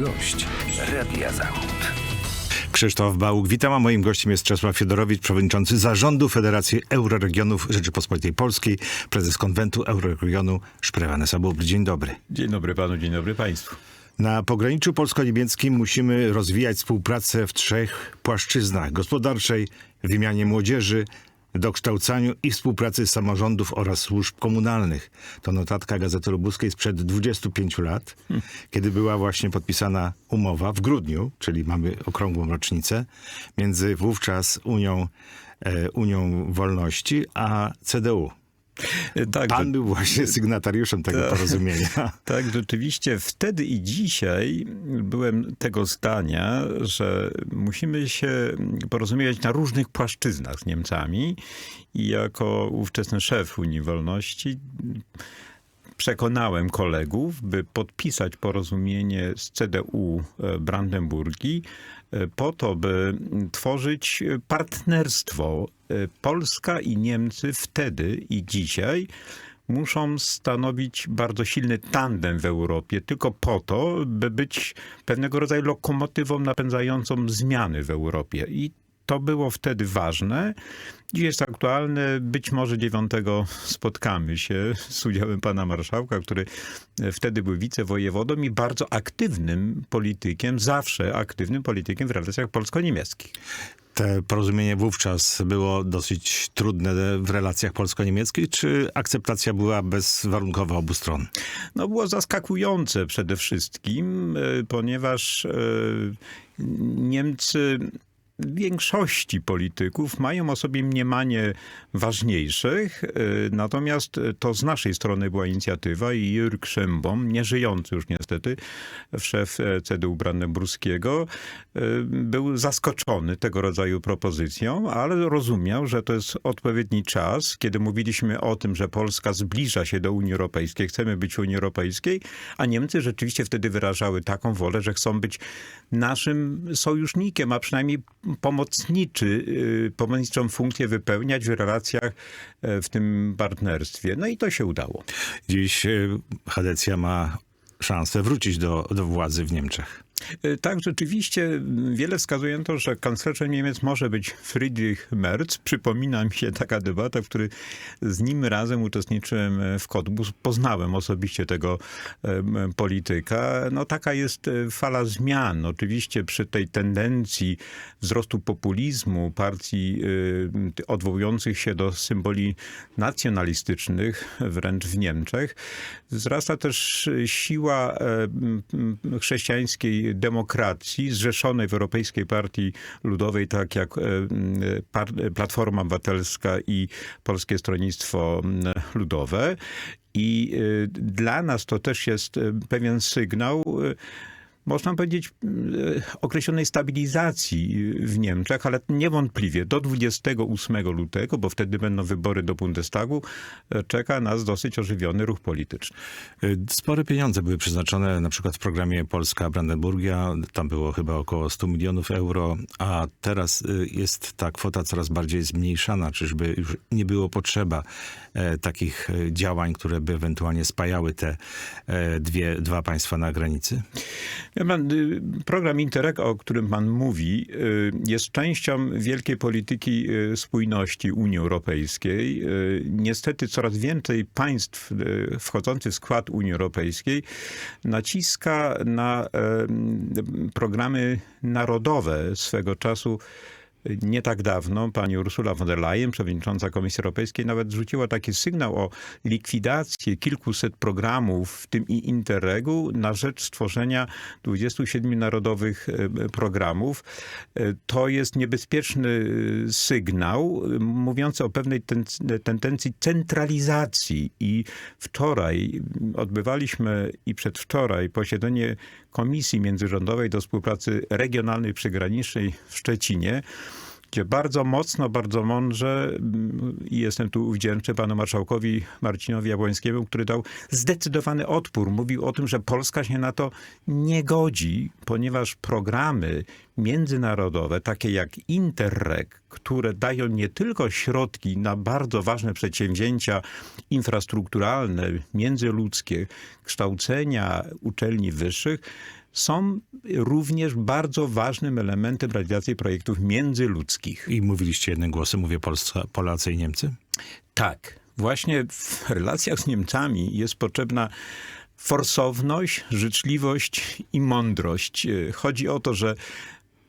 Gość Radia Zachód. Krzysztof Bałuk, witam, a moim gościem jest Czesław Fiedorowicz, przewodniczący Zarządu Federacji Euroregionów Rzeczypospolitej Polskiej, prezes konwentu Euroregionu Szprewane Sabubr. Dzień dobry. Dzień dobry panu, dzień dobry państwu. Na pograniczu polsko-niemieckim musimy rozwijać współpracę w trzech płaszczyznach: gospodarczej, wymianie młodzieży, dokształcaniu i współpracy samorządów oraz służb komunalnych. To notatka Gazety Lubuskiej sprzed 25 lat, kiedy była właśnie podpisana umowa w grudniu, czyli mamy okrągłą rocznicę, między wówczas Unią, e, Unią Wolności a CDU. Tak, Pan że- był właśnie sygnatariuszem tego porozumienia. tak, rzeczywiście wtedy i dzisiaj byłem tego zdania, że musimy się porozumiewać na różnych płaszczyznach z Niemcami i jako ówczesny szef Unii Wolności przekonałem kolegów, by podpisać porozumienie z CDU e, Brandenburgii po to, by tworzyć partnerstwo. E, Polska i Niemcy wtedy i dzisiaj muszą stanowić bardzo silny tandem w Europie, tylko po to, by być pewnego rodzaju lokomotywą napędzającą zmiany w Europie. I to było wtedy ważne. Dziś jest aktualne. Być może 9 spotkamy się z udziałem pana marszałka, który wtedy był wicewojewodą i bardzo aktywnym politykiem, zawsze aktywnym politykiem w relacjach polsko-niemieckich. Te porozumienie wówczas było dosyć trudne w relacjach polsko-niemieckich, czy akceptacja była bezwarunkowa obu stron? No było zaskakujące przede wszystkim, e, ponieważ e, Niemcy większości polityków mają o sobie mniemanie ważniejszych, e, natomiast to z naszej strony była inicjatywa i Jürg Schembom, nieżyjący już niestety, szef e, CDU Brandenburskiego, e, był zaskoczony tego rodzaju propozycją, ale rozumiał, że to jest odpowiedni czas, kiedy mówiliśmy o tym, że Polska zbliża się do Unii Europejskiej, chcemy być w Unii Europejskiej, a Niemcy rzeczywiście wtedy wyrażały taką wolę, że chcą być naszym sojusznikiem, a przynajmniej pomocniczy, y, pomocniczą funkcję wypełniać w relacjach e, w tym partnerstwie. No i to się udało. Dziś e, Hadecja ma szansę wrócić do, do władzy w Niemczech. E, Tak, rzeczywiście wiele wskazuje na to, że kanclerzem Niemiec może być Friedrich Merz. Przypomina mi się taka debata, w której z nim razem uczestniczyłem e, w Cottbus. Poznałem osobiście tego e, polityka. No taka jest fala zmian. Oczywiście przy tej tendencji wzrostu populizmu partii odwołujących się do symboli nacjonalistycznych, wręcz w Niemczech, wzrasta też siła chrześcijańskiej demokracji zrzeszonej w Europejskiej Partii Ludowej, tak jak e, Platforma Obywatelska i Polskie Stronnictwo Ludowe. I e, dla nas to też jest e, pewien sygnał, można powiedzieć, e, określonej stabilizacji w Niemczech, ale niewątpliwie do 28 lutego, bo wtedy będą wybory do Bundestagu, e, czeka nas dosyć ożywiony ruch polityczny. E, Spore pieniądze były przeznaczone na przykład w programie Polska Brandenburgia. Tam było chyba około 100 milionów euro, a teraz e, jest ta kwota coraz bardziej zmniejszana. Czyżby już nie było potrzeba e, takich działań, które by ewentualnie spajały te dwie, dwa państwa na granicy? Y, program Interreg, o którym pan mówi, y, jest częścią wielkiej polityki y, spójności Unii Europejskiej. Niestety coraz więcej państw wchodzących w skład Unii Europejskiej naciska na programy narodowe swego czasu. Nie tak dawno pani Ursula von der Leyen, przewodnicząca Komisji Europejskiej, nawet rzuciła taki sygnał o likwidację kilkuset programów, w tym i Interregu, na rzecz stworzenia 27 narodowych e, programów. E, To jest niebezpieczny e, sygnał mówiący o pewnej ten, tendencji centralizacji. I wczoraj odbywaliśmy i przedwczoraj posiedzenie Komisji Międzyrządowej do Współpracy Regionalnej Przygranicznej w Szczecinie, bardzo mocno, bardzo mądrze i jestem tu wdzięczny panu marszałkowi Marcinowi Jabłońskiemu, który dał zdecydowany odpór. Mówił o tym, że Polska się na to nie godzi, ponieważ programy międzynarodowe, takie jak Interreg, które dają nie tylko środki na bardzo ważne przedsięwzięcia infrastrukturalne, międzyludzkie, kształcenia uczelni wyższych, są również bardzo ważnym elementem realizacji projektów międzyludzkich. I mówiliście jednym głosem, mówię Polska, Polacy i Niemcy? Tak, właśnie w relacjach z Niemcami jest potrzebna forsowność, życzliwość i mądrość. Chodzi o to, że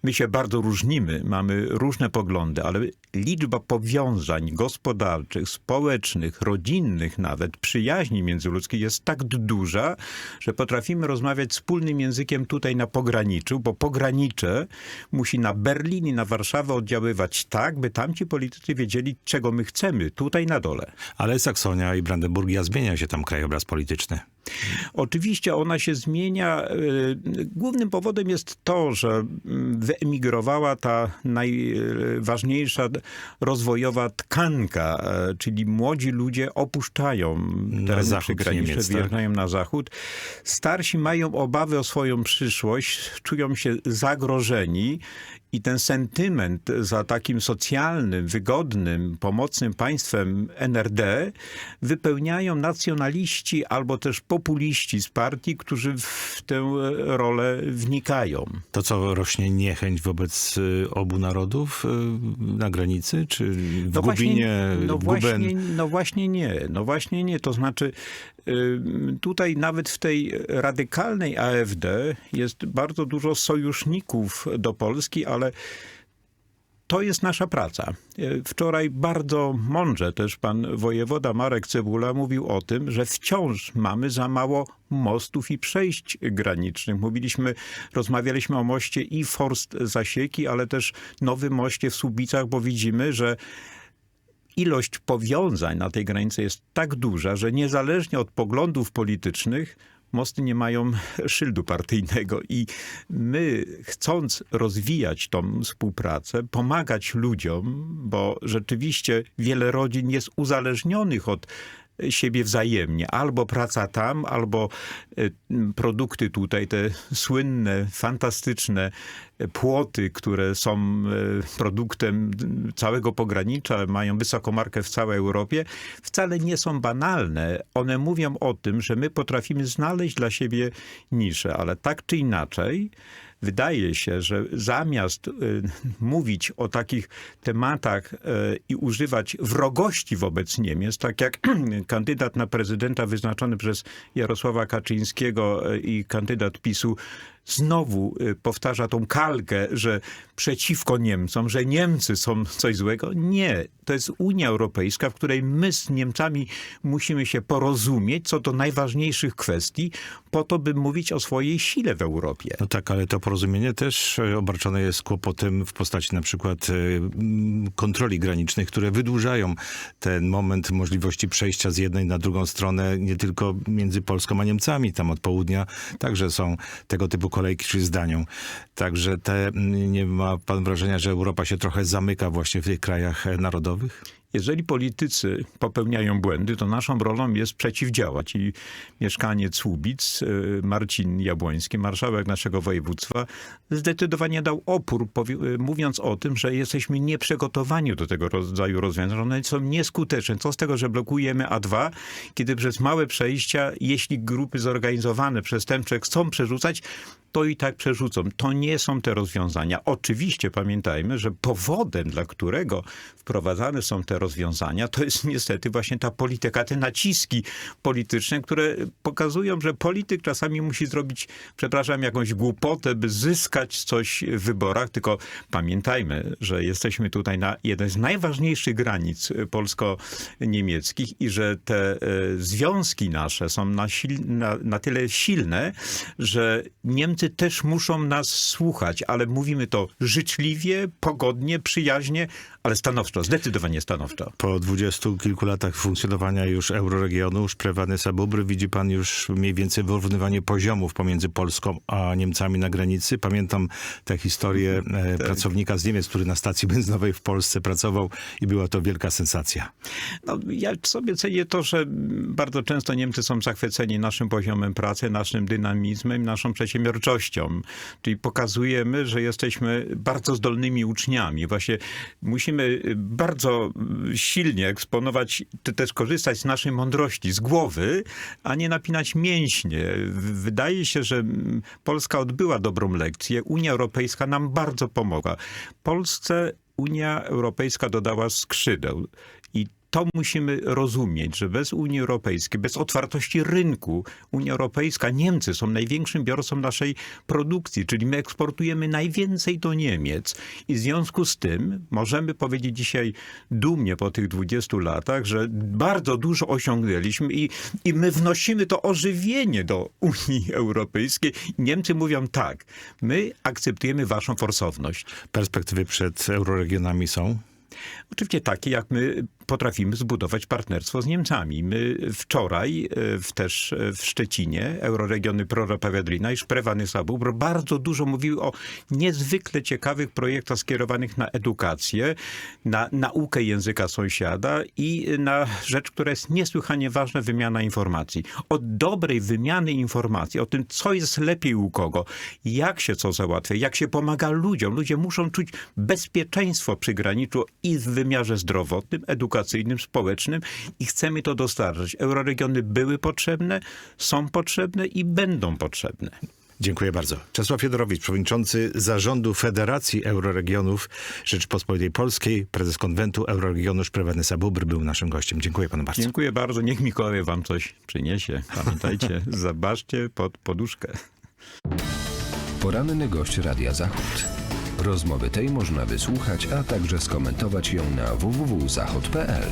my się bardzo różnimy, mamy różne poglądy, ale liczba powiązań gospodarczych, społecznych, rodzinnych nawet, przyjaźni międzyludzkich jest tak duża, że potrafimy rozmawiać wspólnym językiem tutaj na pograniczu, bo pogranicze musi na Berlin i na Warszawę oddziaływać tak, by tamci politycy wiedzieli, czego my chcemy, tutaj na dole. Ale Saksonia i Brandenburgia zmienia się tam krajobraz polityczny. Oczywiście ona się zmienia. e, Głównym powodem jest to, że mm, wyemigrowała ta najważniejsza rozwojowa tkanka, e, czyli młodzi ludzie opuszczają tereny przygraniczne, Niemiec, tak? na zachód. Starsi mają obawy o swoją przyszłość, czują się zagrożeni i ten sentyment za takim socjalnym, wygodnym, pomocnym państwem NRD wypełniają nacjonaliści albo też populiści z partii, którzy w tę rolę wnikają. To co, rośnie niechęć wobec y, obu narodów y, na granicy? Czy w No Gubinie, no, Guben? właśnie, no właśnie nie. No właśnie nie. To znaczy y, tutaj nawet w tej radykalnej AfD jest bardzo dużo sojuszników do Polski, ale to jest nasza praca. Y, Wczoraj bardzo mądrze też pan wojewoda Marek Cebula mówił o tym, że wciąż mamy za mało mostów i przejść granicznych. Mówiliśmy, rozmawialiśmy o moście i Forst Zasieki, ale też nowym moście w Słubicach, bo widzimy, że ilość powiązań na tej granicy jest tak duża, że niezależnie od poglądów politycznych, mosty nie mają szyldu partyjnego i my chcąc rozwijać tą współpracę, pomagać ludziom, bo rzeczywiście wiele rodzin jest uzależnionych od siebie wzajemnie. Albo praca tam, albo e, produkty tutaj, te słynne, fantastyczne e, płoty, które są e, produktem całego pogranicza, mają wysoką markę w całej Europie, wcale nie są banalne. One mówią o tym, że my potrafimy znaleźć dla siebie niszę, ale tak czy inaczej, wydaje się, że zamiast y, mówić o takich tematach y, i używać wrogości wobec Niemiec, tak jak kandydat na prezydenta wyznaczony przez Jarosława Kaczyńskiego y, i kandydat PiSu znowu y, powtarza tą kalkę, że przeciwko Niemcom, że Niemcy są coś złego. Nie. To jest Unia Europejska, w której my z Niemcami musimy się porozumieć co do najważniejszych kwestii, po to, by mówić o swojej sile w Europie. No tak, ale to porozumienie też e, obarczone jest kłopotem w postaci na przykład e, kontroli granicznych, które wydłużają ten moment możliwości przejścia z jednej na drugą stronę, nie tylko między Polską a Niemcami, tam od południa także są tego typu kolejki czy zdanią. Także te, nie ma pan wrażenia, że Europa się trochę zamyka właśnie w tych krajach narodowych? Jeżeli politycy popełniają błędy, to naszą rolą jest przeciwdziałać. I mieszkaniec Słubic, y, Marcin Jabłoński, marszałek naszego województwa, zdecydowanie dał opór, y, mówiąc o tym, że jesteśmy nieprzygotowani do tego rodzaju rozwiązań. One są nieskuteczne. Co z tego, że blokujemy A2, kiedy przez małe przejścia, jeśli grupy zorganizowane, przestępcze chcą przerzucać, to i tak przerzucą. To nie są te rozwiązania. Oczywiście pamiętajmy, że powodem, dla którego wprowadzane są te rozwiązania, to jest niestety właśnie ta polityka, te naciski polityczne, które pokazują, że polityk czasami musi zrobić, przepraszam, jakąś głupotę, by zyskać coś w wyborach. Tylko pamiętajmy, że jesteśmy tutaj na jeden z najważniejszych granic polsko-niemieckich i że te e, związki nasze są na, sil, na, na tyle silne, że Niemcy też muszą nas słuchać, ale mówimy to życzliwie, pogodnie, przyjaźnie, ale stanowczo, zdecydowanie stanowczo. Po dwudziestu kilku latach funkcjonowania już euroregionu, szprewany Sabubry, widzi pan już mniej więcej wyrównywanie poziomów pomiędzy Polską a Niemcami na granicy. Pamiętam tę historię e, pracownika z Niemiec, który na stacji benzynowej w Polsce pracował i była to wielka sensacja. No, ja sobie cenię to, że bardzo często Niemcy są zachwyceni naszym poziomem pracy, naszym dynamizmem, naszą przedsiębiorczością. Czyli pokazujemy, że jesteśmy bardzo zdolnymi uczniami. Właśnie musimy musimy y, bardzo y, silnie eksponować, czy też korzystać z naszej mądrości, z głowy, a nie napinać mięśnie. Wydaje się, że Polska odbyła dobrą lekcję. Unia Europejska nam bardzo pomogła. Polsce Unia Europejska dodała skrzydeł to musimy rozumieć, że bez Unii Europejskiej, bez otwartości rynku, Unia Europejska, Niemcy są największym biorcą naszej produkcji, czyli my eksportujemy najwięcej do Niemiec. I w związku z tym możemy powiedzieć dzisiaj dumnie po tych 20 latach, że bardzo dużo osiągnęliśmy i, i my wnosimy to ożywienie do Unii Europejskiej. Niemcy mówią tak, my akceptujemy waszą forsowność. Perspektywy przed euroregionami są? Oczywiście takie, jak my potrafimy zbudować partnerstwo z Niemcami. My wczoraj e, w, też e, w Szczecinie, Euroregiony Proropa Wiadrina i Szprewany Sabubr bardzo dużo mówiły o niezwykle ciekawych projektach skierowanych na edukację, na naukę języka sąsiada i na rzecz, która jest niesłychanie ważna, wymiana informacji. Od dobrej wymiany informacji, o tym, co jest lepiej u kogo, jak się co załatwia, jak się pomaga ludziom. Ludzie muszą czuć bezpieczeństwo przy graniczu i w wymiarze zdrowotnym, edukacyjnym, społecznym i chcemy to dostarczać. Euroregiony były potrzebne, są potrzebne i będą potrzebne. Dziękuję bardzo. Czesław Fiedorowicz, przewodniczący zarządu Federacji Euroregionów Rzeczypospolitej Polskiej, prezes konwentu Euroregionu Szprewany Sabubr był naszym gościem. Dziękuję panu bardzo. Dziękuję bardzo. Niech Mikołaj wam coś przyniesie. Pamiętajcie, zobaczcie pod poduszkę. Poranny gość Radia Zachód. Rozmowy tej można wysłuchać, a także skomentować ją na www.zachod.pl.